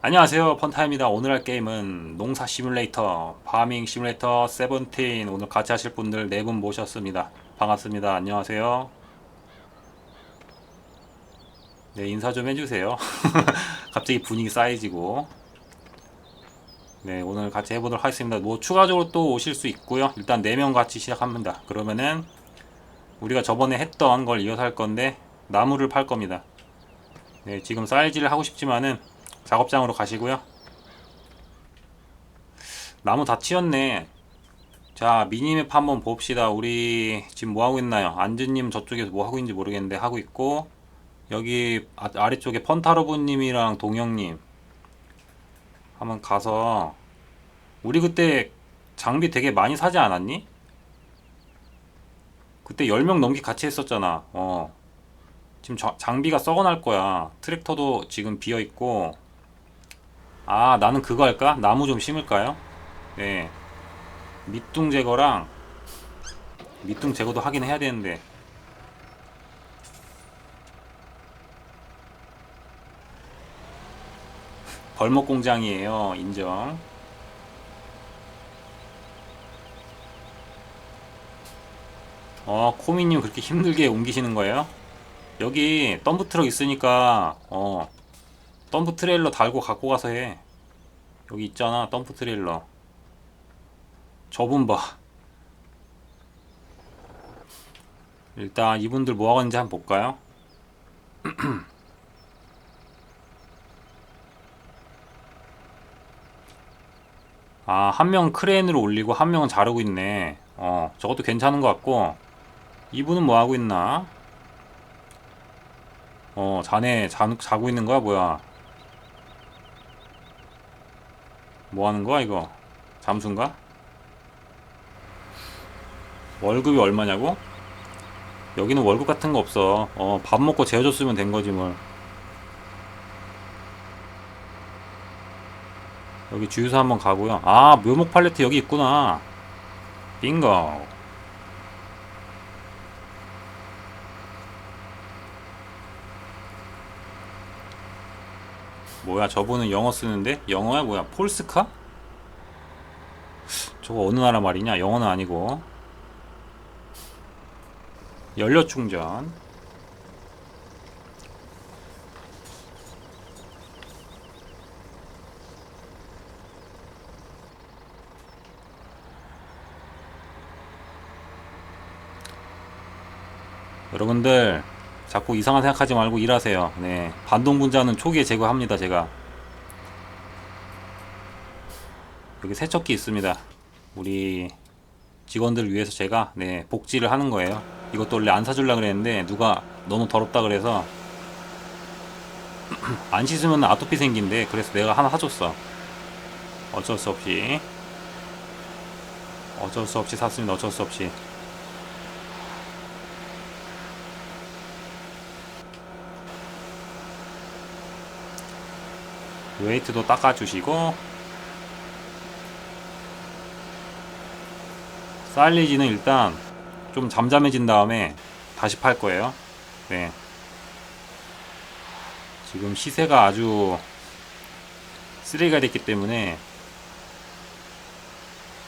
안녕하세요. 펀타입니다. 오늘 할 게임은 농사 시뮬레이터 파밍 시뮬레이터 세븐틴. 오늘 같이 하실 분들 네 분 모셨습니다. 반갑습니다. 안녕하세요. 네 인사 좀 해주세요. 갑자기 분위기 쌓여지고. 네 오늘 같이 해보도록 하겠습니다. 뭐 추가적으로 또 오실 수 있고요. 일단 4명 같이 시작합니다. 그러면은 우리가 저번에 했던 걸 이어서 할 건데 나무를 팔 겁니다. 네 지금 사이즈를 하고 싶지만은 작업장으로 가시고요. 나무 다 치웠네. 자, 미니맵 한번 봅시다. 우리 지금 뭐 하고 있나요? 안즈님 저쪽에서 뭐 하고 있는지 모르겠는데 하고 있고 여기 아, 아래쪽에 펀타로브님이랑 동영님 한번 가서 우리 그때 장비 되게 많이 사지 않았니? 그때 10명 넘게 같이 했었잖아. 어. 지금 저- 장비가 썩어날 거야. 트랙터도 지금 비어 있고 아, 나는 그거 할까? 나무 좀 심을까요? 네. 밑둥 제거랑 밑둥 제거도 하긴 해야 되는데. 벌목 공장이에요. 인정. 어, 코미님 그렇게 힘들게 옮기시는 거예요? 여기 덤프트럭 있으니까 어 덤프 트레일러 달고 갖고 가서 해. 여기 있잖아, 덤프 트레일러. 저분 봐. 일단 이분들 뭐 하고 있는지 한번 볼까요? 아, 한 명 크레인으로 올리고 한 명은 자르고 있네. 어, 저것도 괜찮은 것 같고. 이분은 뭐 하고 있나? 어, 자네 자, 자고 있는 거야, 뭐야? 뭐 하는 거야 이거? 잠수인가? 월급이 얼마냐고? 여기는 월급 같은 거 없어. 어, 밥 먹고 재워줬으면 된 거지 뭘. 여기 주유소 한번 가고요. 아, 묘목 팔레트 여기 있구나. 빙고. 뭐야 저분은 영어 쓰는데? 영어야 뭐야 폴스카? 저거 어느 나라 말이냐 영어는 아니고 연료 충전 여러분들 자꾸 이상한 생각하지 말고 일하세요. 네. 반동 분자는 초기에 제거합니다, 제가. 여기 세척기 있습니다. 우리 직원들 위해서 제가 네, 복지를 하는 거예요. 이것도 원래 안 사주려 그랬는데 누가 너무 더럽다 그래서 안 씻으면 아토피 생긴대. 그래서 내가 하나 사줬어. 어쩔 수 없이. 어쩔 수 없이 샀습니다. 어쩔 수 없이. 웨이트도 닦아주시고 사일리지는 일단 좀 잠잠해진 다음에 다시 팔 거예요. 네. 지금 시세가 아주 쓰레기가 됐기 때문에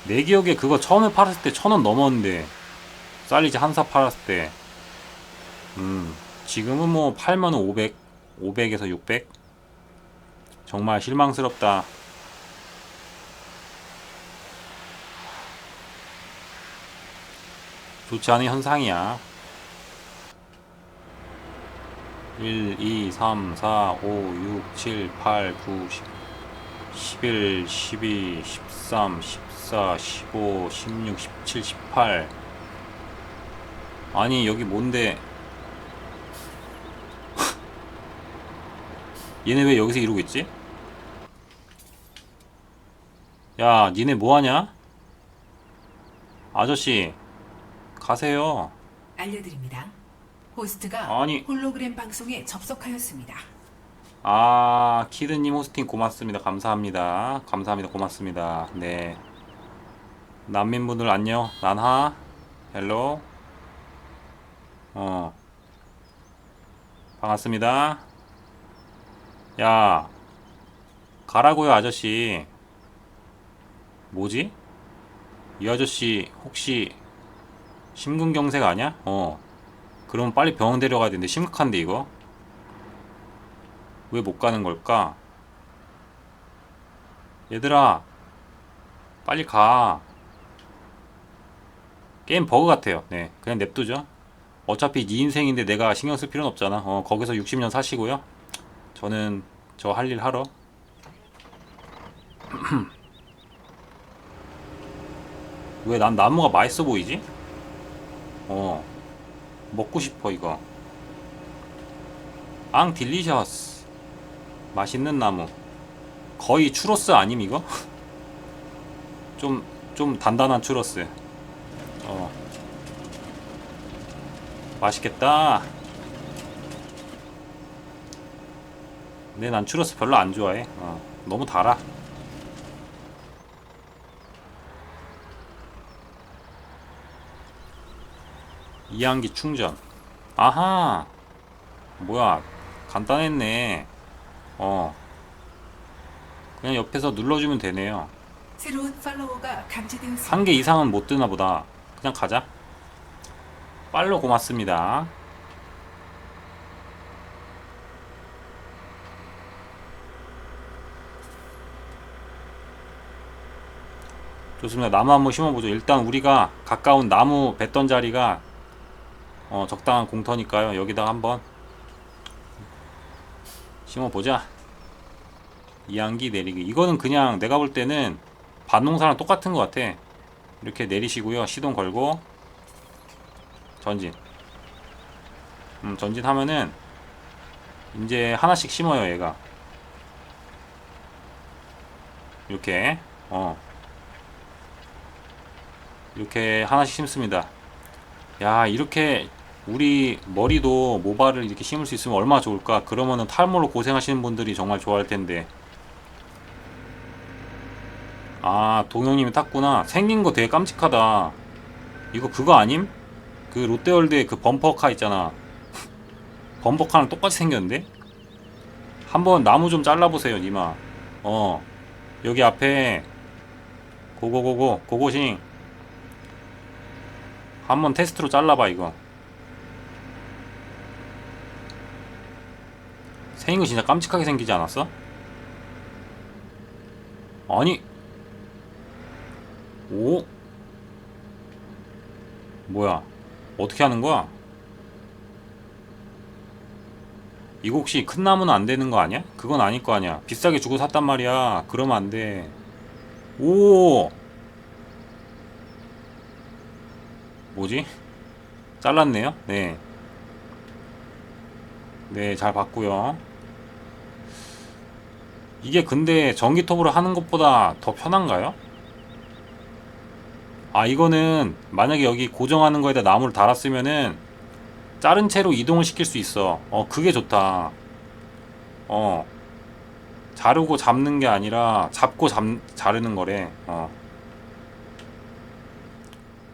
내 기억에 그거 처음에 팔았을 때 천 원 넘었는데 사일리지 한사 팔았을 때 음, 지금은 뭐 팔면 500, 500에서 600 정말 실망스럽다. 좋지 않은 현상이야. 1, 2, 3, 4, 5, 6, 7, 8, 9, 10, 11, 12, 13, 14, 15, 16, 17, 18. 아니, 여기 뭔데? 얘네 왜 여기서 이러고 있지? 야, 니네 뭐하냐? 아저씨, 가세요. 알려드립니다. 호스트가 아니. 홀로그램 방송에 접속하였습니다. 아, 키드님 호스팅 고맙습니다. 감사합니다. 감사합니다. 고맙습니다. 네. 난민분들 안녕. 난하. 헬로. 어. 반갑습니다. 야. 가라고요 아저씨 뭐지? 이 아저씨 혹시 심근경색 아니야? 어. 그럼 빨리 병원 데려가야 되는데 심각한데 이거? 왜 못 가는 걸까? 얘들아 빨리 가. 게임 버그 같아요. 네 그냥 냅두죠. 어차피 네 인생인데 내가 신경 쓸 필요는 없잖아. 어 거기서 60년 사시고요. 저는 저 할 일 하러 왜 난 나무가 맛있어 보이지? 어 먹고 싶어 이거. 앙 딜리셔스. 맛있는 나무. 거의 추로스 아님 이거? 좀 좀 단단한 추로스. 어. 맛있겠다. 근데 난 추로스 별로 안 좋아해. 어, 너무 달아 이항기 충전. 아하 뭐야 간단했네. 어 그냥 옆에서 눌러주면 되네요. 새로운 팔로워가 감지되었습니다. 한 개 이상은 못 뜨나 보다. 그냥 가자. 빨로 고맙습니다. 좋습니다. 나무 한번 심어보죠. 일단 우리가 가까운 나무 뱉던 자리가 어, 적당한 공터니까요. 여기다가 한번 심어보자. 이항기 내리기. 이거는 그냥 내가 볼 때는 반농사랑 똑같은 것 같아. 이렇게 내리시고요. 시동 걸고. 전진. 음 전진하면은 이제 하나씩 심어요 얘가. 이렇게. 어. 이렇게 하나씩 심습니다. 야 이렇게 우리 머리도 모발을 이렇게 심을 수 있으면 얼마나 좋을까? 그러면은 탈모로 고생하시는 분들이 정말 좋아할 텐데. 아 동영님이 탔구나. 생긴 거 되게 깜찍하다. 이거 그거 아님? 그 롯데월드에 그 범퍼카 있잖아. 범퍼카랑 똑같이 생겼는데? 한번 나무 좀 잘라보세요 니마 어 여기 앞에 고고고고 고고싱. 한번 테스트로 잘라봐 이거 생긴 거 진짜 깜찍하게 생기지 않았어? 아니 오? 뭐야? 어떻게 하는 거야? 이거 혹시 큰 나무는 안 되는 거 아니야? 그건 아닐 거 아니야. 비싸게 주고 샀단 말이야. 그러면 안 돼. 오! 뭐지? 잘랐네요? 네. 네, 잘 봤고요. 이게 근데 전기톱으로 하는 것보다 더 편한가요? 아 이거는 만약에 여기 고정하는 거에다 나무를 달았으면은 자른 채로 이동을 시킬 수 있어. 어 그게 좋다. 어 자르고 잡는 게 아니라 잡고 잡, 자르는 거래. 어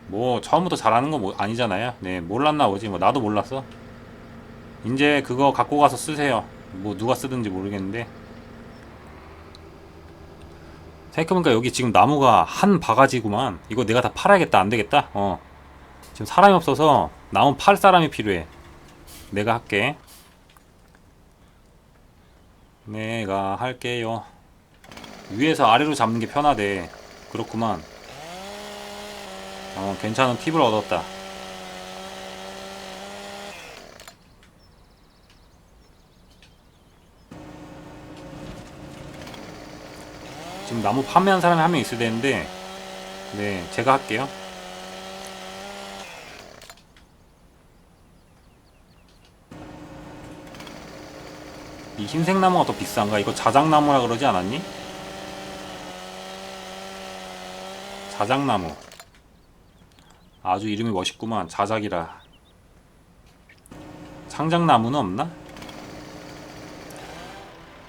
뭐 처음부터 잘하는 거 뭐 아니잖아요. 네 몰랐나 보지. 뭐 나도 몰랐어. 이제 그거 갖고 가서 쓰세요. 뭐 누가 쓰든지 모르겠는데 생각해보니까 여기 지금 나무가 한 바가지구만. 이거 내가 다 팔아야겠다. 안되겠다? 어. 지금 사람이 없어서 나무 팔 사람이 필요해. 내가 할게. 내가 할게요. 위에서 아래로 잡는 게 편하대. 그렇구만. 어 괜찮은 팁을 얻었다 지금 나무 판매한 사람이 한 명 있어야 되는데 네 제가 할게요 이 흰색 나무가 더 비싼가? 이거 자작나무라 그러지 않았니? 자작나무 아주 이름이 멋있구만 자작이라 창작나무는 없나?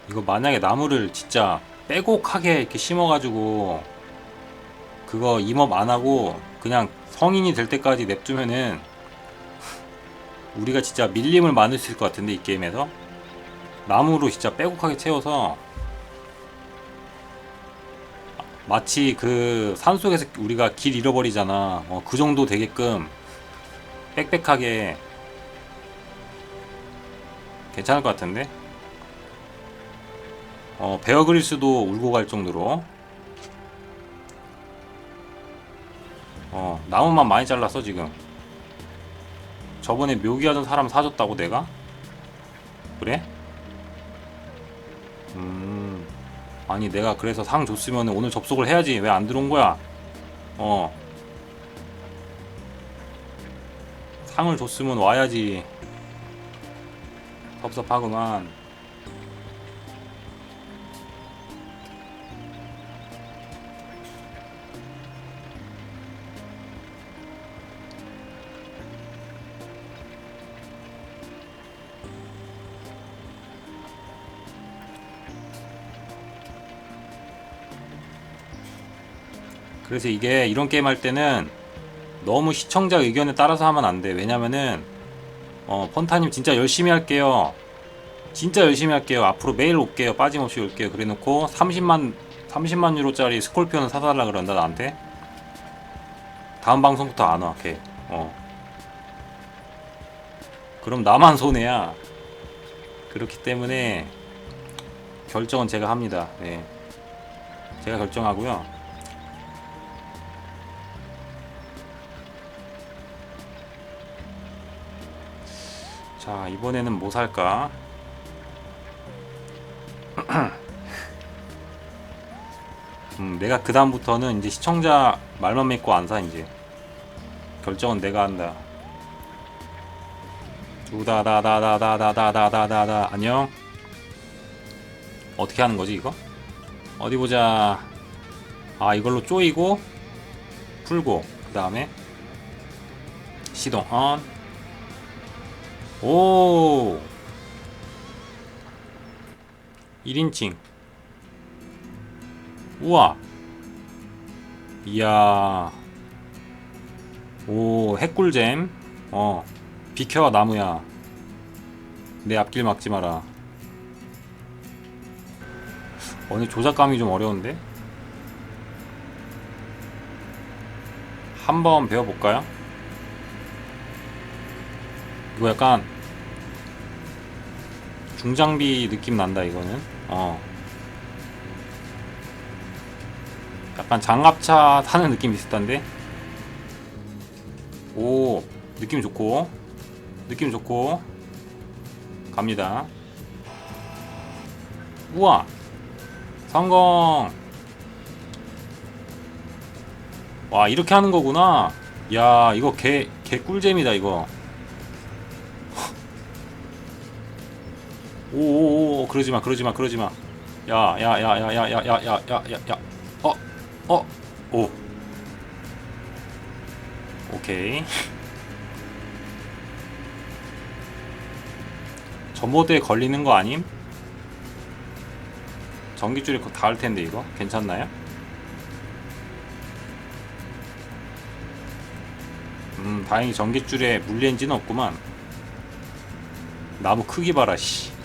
이거 만약에 나무를 진짜 빼곡하게 이렇게 심어가지고 그거 임업 안 하고 그냥 성인이 될 때까지 냅두면은 우리가 진짜 밀림을 만들 수 있을 것 같은데 이 게임에서 나무로 진짜 빼곡하게 채워서 마치 그 산속에서 우리가 길 잃어버리잖아. 어, 그 정도 되게끔 빽빽하게 괜찮을 것 같은데? 어, 베어 그릴스도 울고 갈 정도로 어, 나무만 많이 잘랐어 지금. 저번에 묘기하던 사람 사줬다고 내가? 그래? 음. 아니 내가 그래서 상 줬으면 오늘 접속을 해야지 왜 안 들어온 거야? 어. 상을 줬으면 와야지. 섭섭하구만. 그래서 이게 이런 게임 할 때는 너무 시청자 의견에 따라서 하면 안 돼. 왜냐면은 어, 펀타님 진짜 열심히 할게요. 진짜 열심히 할게요. 앞으로 매일 올게요. 빠짐없이 올게요. 그래 놓고 30만 30만 유로짜리 스콜피오는 사달라 그런다 나한테. 다음 방송부터 안 와. 걔. 어. 그럼 나만 손해야. 그렇기 때문에 결정은 제가 합니다. 네. 제가 결정하고요. 자 이번에는 뭐 살까? 음, 내가 그 다음부터는 이제 시청자 말만 믿고 안 사 이제 결정은 내가 한다. 두다다다다다다다다다다 안녕. 어떻게 하는 거지 이거? 어디 보자. 아 이걸로 쪼이고 풀고 그 다음에 시동 on. 오. 1인칭. 우와. 이야. 오 핵꿀잼. 어 비켜 나무야. 내 앞길 막지 마라. 오늘 조작감이 좀 어려운데? 한번 배워볼까요? 이거 약간 중장비 느낌 난다 이거는? 어. 약간 장갑차 타는 느낌 비슷한데? 오 느낌 좋고 느낌 좋고. 갑니다. 우와! 성공! 와 이렇게 하는 거구나. 야 이거 개, 개 꿀잼이다 이거 오오오 그러지 마 그러지 마 그러지 마. 야 야 야 야 야 야 야 야 야 야. 어. 어. 오. 오케이. 전보드에 걸리는 거 아님? 전기줄이 곧 닿을 텐데 이거 괜찮나요? 음 다행히 전기줄에 물렌지는 없구만. 나무 크기 봐라 씨.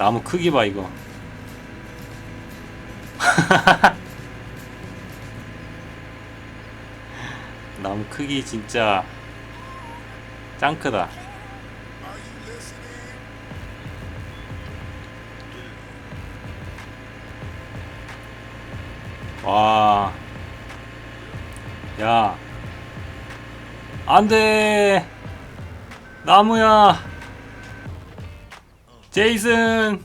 나무 크기 봐 이거 나무 크기 진짜 짱 크다 와. 야. 안 돼. 나무야. 제이슨.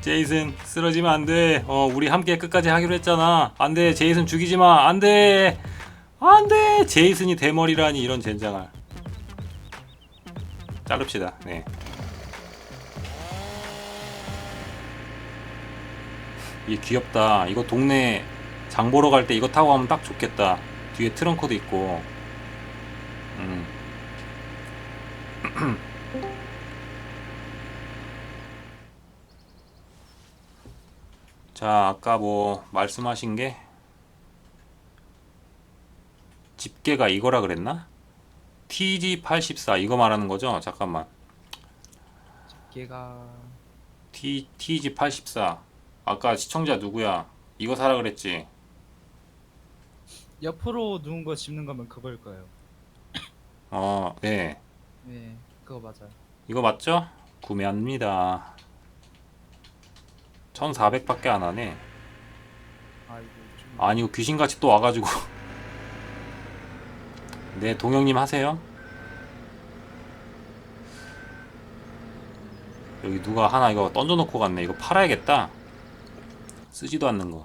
제이슨 쓰러지면 안돼. 어 우리 함께 끝까지 하기로 했잖아. 안돼 제이슨 죽이지마. 안돼. 안돼. 제이슨이 대머리라니 이런 젠장을 자릅시다. 네. 이게 귀엽다. 이거 동네 장 보러 갈 때 이거 타고 가면 딱 좋겠다. 뒤에 트렁크도 있고. 음 자, 아까 뭐 말씀하신 게 집게가 이거라 그랬나? TG84 이거 말하는 거죠? 잠깐만. 집게가 T TG 84 아까 시청자 누구야? 이거 사라 그랬지. 옆으로 누운 거 집는 거면 그걸 거예요. 어, 네. 네, 그거 맞아요. 이거 맞죠? 구매합니다. 1,400밖에 안 하네. 아 이거 좀 아니 이거 귀신같이 또 와가지고. 네, 동영님 하세요. 여기 누가 하나 이거 던져놓고 갔네. 이거 팔아야겠다. 쓰지도 않는 거.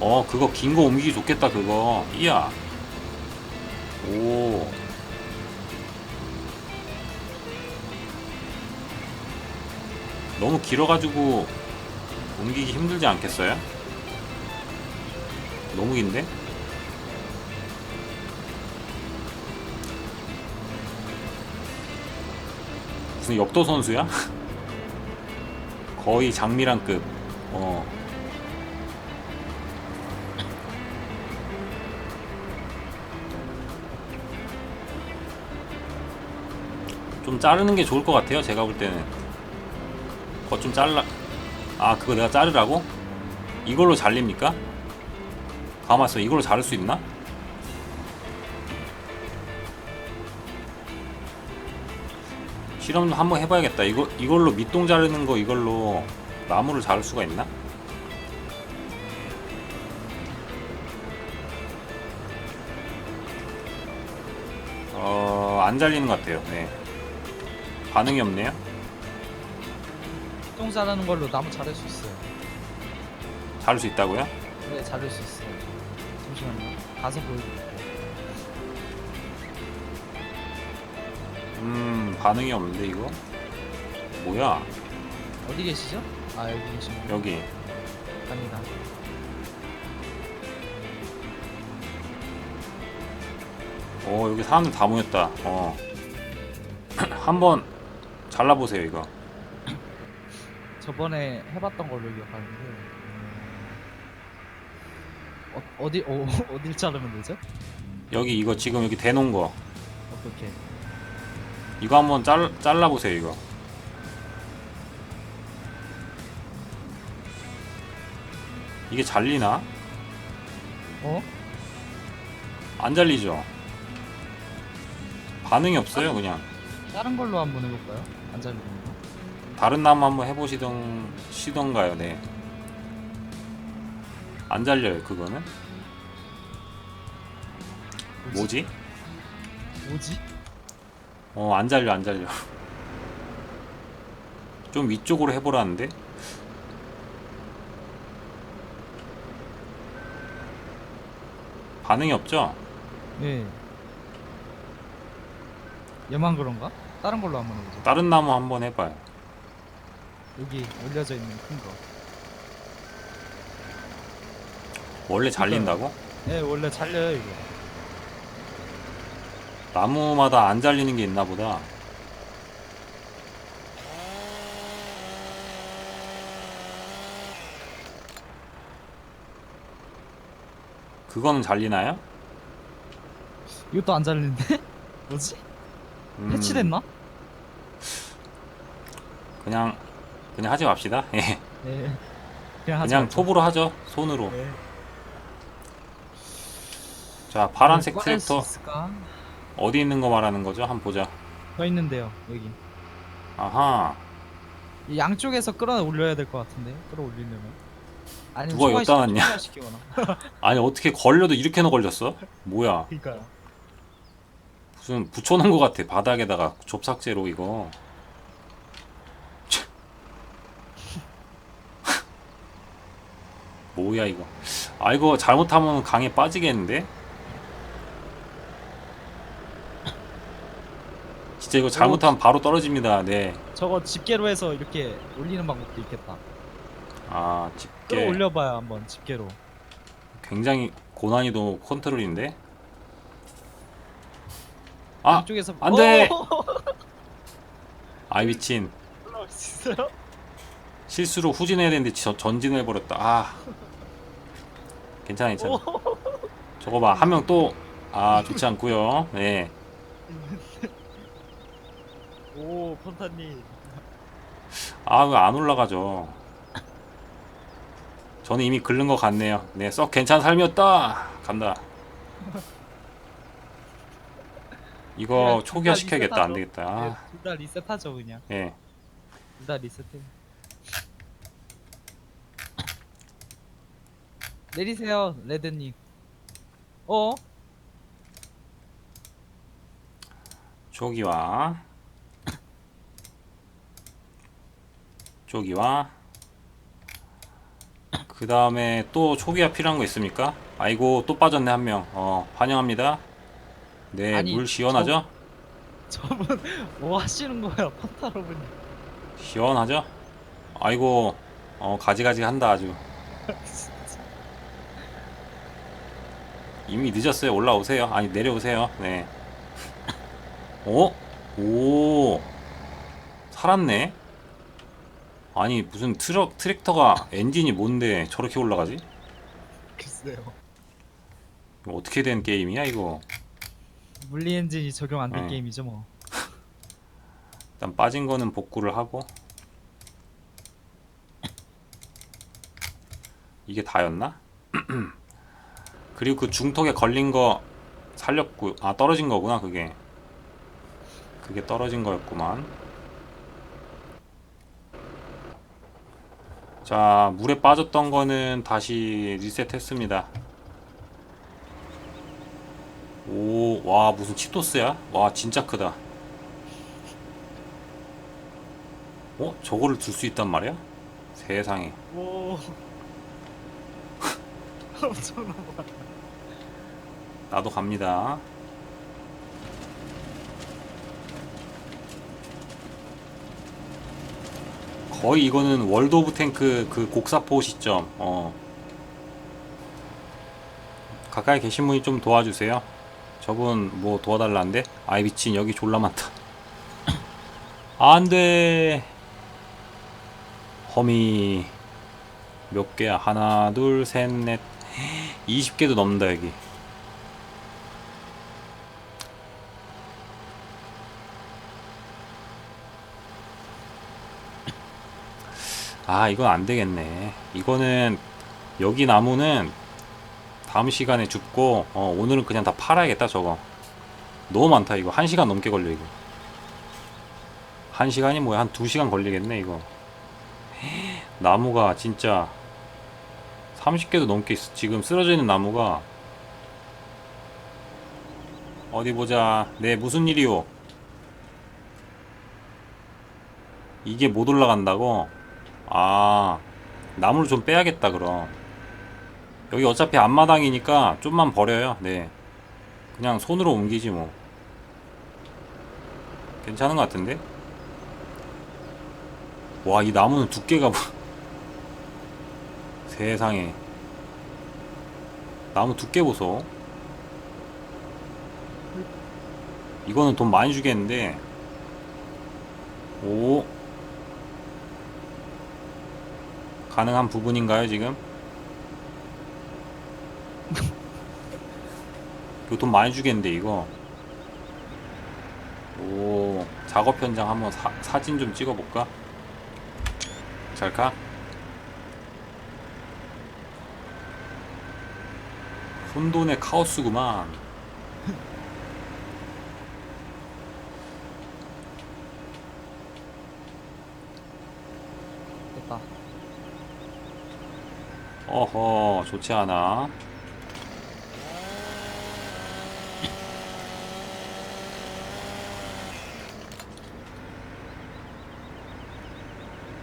어, 그거 긴 거 옮기기 좋겠다, 그거. 이야. 오. 너무 길어가지고 옮기기 힘들지 않겠어요? 너무 긴데? 무슨 역도 선수야? 거의 장미란급. 어. 좀 자르는 게 좋을 것 같아요. 제가 볼 때는. 그거 좀 잘라. 아, 그거 내가 자르라고? 이걸로 잘립니까? 가만있어. 이걸로 자를 수 있나? 실험 좀 한번 해봐야겠다. 이거 이걸로 밑동 자르는 거 이걸로 나무를 자를 수가 있나? 어, 안 잘리는 것 같아요. 네. 반응이 없네요. 똥 자르는 걸로 나무 자를 수 있어요. 자를 수 있다고요? 네, 자를 수 있어요. 잠시만요. 가서 보여드릴게요. 음, 반응이 없는데 이거? 뭐야? 어디 계시죠? 아 여기 계시네요. 여기. 갑니다. 어, 여기 사람들 다 모였다. 어. 한번 잘라보세요, 이거. 저번에 해봤던 걸로 기억하는데 어, 어디 어, 어딜 자르면 되죠? 여기 이거 지금 여기 대놓은 거. 어떻게? 이거 한번 잘, 잘라보세요, 이거. 이게 잘리나? 어? 안 잘리죠? 반응이 없어요, 그냥. 다른 걸로 한번 해볼까요? 안 거. 다른 나무 한번 해보시던, 시던가요, 네. 안 잘려요, 그거는. 뭐지? 뭐지? 어, 안 잘려, 안 잘려. 좀 위쪽으로 해보라는데? 반응이 없죠? 네. 얘만 그런가? 다른 걸로 한번 해보죠. 다른 나무 한번 해봐요. 여기 올려져 있는 큰 거. 원래 잘린다고? 네, 원래 잘려요 이거. 나무마다 안 잘리는 게 있나 보다. 그거는 잘리나요? 이것도 안 잘리는데? 뭐지? 음, 패치됐나? 그냥 그냥 하지 맙시다. 예. 네. 그냥 하지 그냥 말자. 톱으로 하죠. 손으로. 네. 자, 파란색 뭐 꺼낼 수 트랙터 있을까? 어디 있는 거 말하는 거죠? 한번 보자. 더 있는데요 여기. 아하. 이 양쪽에서 끌어올려야 될 것 같은데 끌어올리려면. 아니 누가 여기다 놨냐? 시키거나. 아니 어떻게 걸려도 이렇게나 걸렸어? 뭐야? 그러니까요. 무슨 붙여놓은 거 같아 바닥에다가 접삭제로 이거. 뭐야 이거? 아 이거 잘못하면 강에 빠지겠는데? 진짜 이거 잘못하면 바로 떨어집니다. 네. 저거 집게로 해서 이렇게 올리는 방법도 있겠다. 아 집게 끌어올려봐요 한번 집게로. 굉장히 고난이도 컨트롤인데. 아, 이쪽에서 안 돼! 오! 아 미친. 올라올 수 있어요? 실수로 후진해야 되는데 저, 전진해 버렸다. 아. 괜찮아 괜찮아. 오! 저거 봐. 한 명 또 아, 좋지 않고요. 네. 오 폰타님. 아 왜 안 올라가죠 저는 이미 긁는 것 같네요 네 썩 괜찮은 삶이었다 간다 이거 초기화 시켜야겠다 안. 되겠다 아, 둘다 리셋하죠 그냥. 예 둘 다 리셋해. 내리세요 레드님. 어? 초기화 초기화 그 다음에 또 초기화 필요한 거 있습니까? 아이고 또 빠졌네 한 명 어 환영합니다 네 아니, 물 시원하죠? 저분 뭐 하시는 거예요 판타로브님? 시원하죠? 아이고 어 가지가지 한다 아주 이미 늦었어요 올라오세요 아니 내려오세요 네 어? 오 살았네 아니 무슨 트럭 트랙터가 엔진이 뭔데 저렇게 올라가지? 글쎄요. 이거 어떻게 된 게임이야 이거 물리 엔진이 적용 안 된 네. 게임이죠 뭐. 일단 빠진 거는 복구를 하고 이게 다였나? 그리고 그 중턱에 걸린 거 살렸고 아 떨어진 거구나 그게 그게 떨어진 거였구만 자 물에 빠졌던 거는 다시 리셋했습니다 오 와 무슨 치토스야? 와 진짜 크다 어? 저거를 들 수 있단 말이야? 세상에 오. 엄청나 봐. 나도 갑니다. 거의 이거는 월드 오브 탱크 그 곡사포 시점 어. 가까이 계신 분이 좀 도와주세요. 저분 뭐 도와달라는데? 아이 미친 여기 졸라 많다. 안 돼. 허미 몇 개야? 하나 둘 셋 넷. 20개도 넘는다 여기 아 이건 안 되겠네 이거는 여기 나무는 다음 시간에 줍고 어, 오늘은 그냥 다 팔아야겠다 저거 너무 많다 이거 1시간 넘게 걸려 이거 1시간이 뭐야 한 2시간 걸리겠네 이거 나무가 진짜 30개도 넘게 있어. 지금 쓰러져 있는 나무가 어디 보자. 네, 무슨 일이요? 이게 못 올라간다고? 아, 나무를 좀 빼야겠다, 그럼. 여기 어차피 앞마당이니까 좀만 버려요. 네. 그냥 손으로 옮기지 뭐. 괜찮은 것 같은데? 와, 이 나무는 두께가 뭐. 세상에 나무 두께 보소 이거는 돈 많이 주겠는데 오 가능한 부분인가요 지금? 이거 돈 많이 주겠는데 이거 오 작업 현장 한번 사, 사진 좀 찍어볼까? 잘 가? 혼돈의 카오스구만. 어허, 좋지 않아.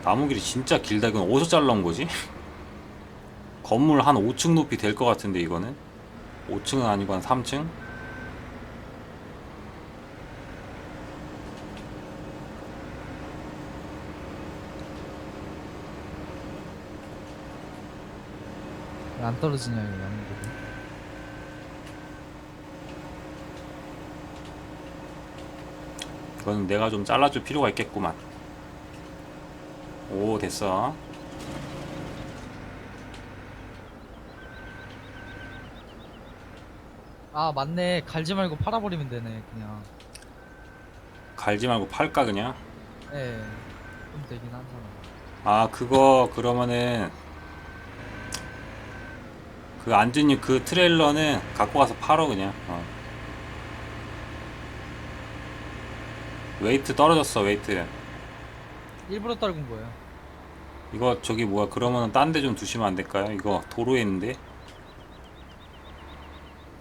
나무 길이 진짜 길다. 이건 어디서 잘라온 거지? 건물 한 5층 높이 될 것 같은데, 이거는? 5층은 아니고 한 3층? 안 떨어지냐 이거 나무들이. 이거는 내가 좀 잘라줄 필요가 있겠구만. 오, 됐어. 아 맞네. 갈지 말고 팔아버리면 되네 그냥. 갈지 말고 팔까, 그냥? 예. 좀 되긴 하잖아. 아 그거 그러면은 그 안준님 그 트레일러는 갖고 가서 팔어 그냥 어. 웨이트 떨어졌어 웨이트 일부러 떨군 거예요. 이거 저기 뭐야 그러면은 딴 데 좀 두시면 안 될까요? 이거 도로에 있는데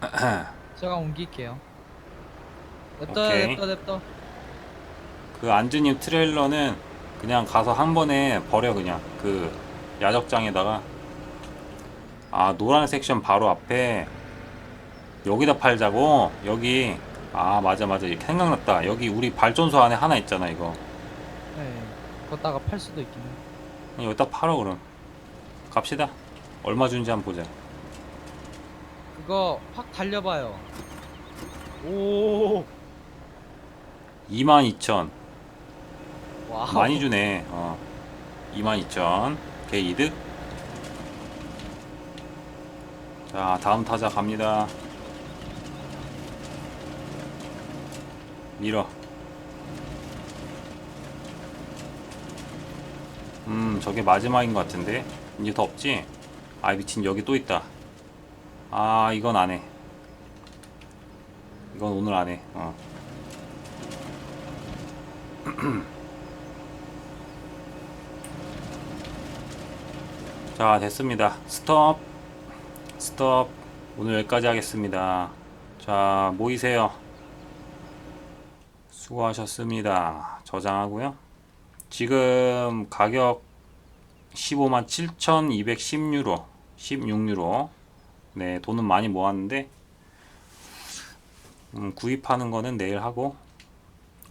제가 옮길게요. 냅둬요, 오케이. 냅둬, 냅둬. 그 안주님 트레일러는 그냥 가서 한 번에 버려 그냥 그 야적장에다가 아 노란 섹션 바로 앞에 여기다 팔자고? 여기. 아 맞아 맞아. 이렇게 생각났다. 여기 우리 발전소 안에 하나 있잖아 이거. 네. 걷다가 팔 수도 있긴 해. 여기다 팔어 그럼. 갑시다. 얼마 주는지 한번 보자. 그거 확 달려봐요. 오. 22,000 와. 많이 주네. 어. 22,000 개 이득 자 다음 타자 갑니다. 밀어. 음 저게 마지막인 것 같은데? 이제 더 없지? 아 미친 여기 또 있다. 아 이건 안해. 이건 오늘 안해. 어. 자 됐습니다. 스톱 스톱. 오늘 여기까지 하겠습니다. 자 모이세요. 수고하셨습니다. 저장하고요. 지금 가격 15만 7,210유로 16유로. 네 돈은 많이 모았는데 음, 구입하는 거는 내일 하고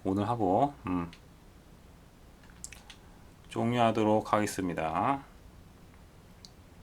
오늘 하고 음, 종료하도록 하겠습니다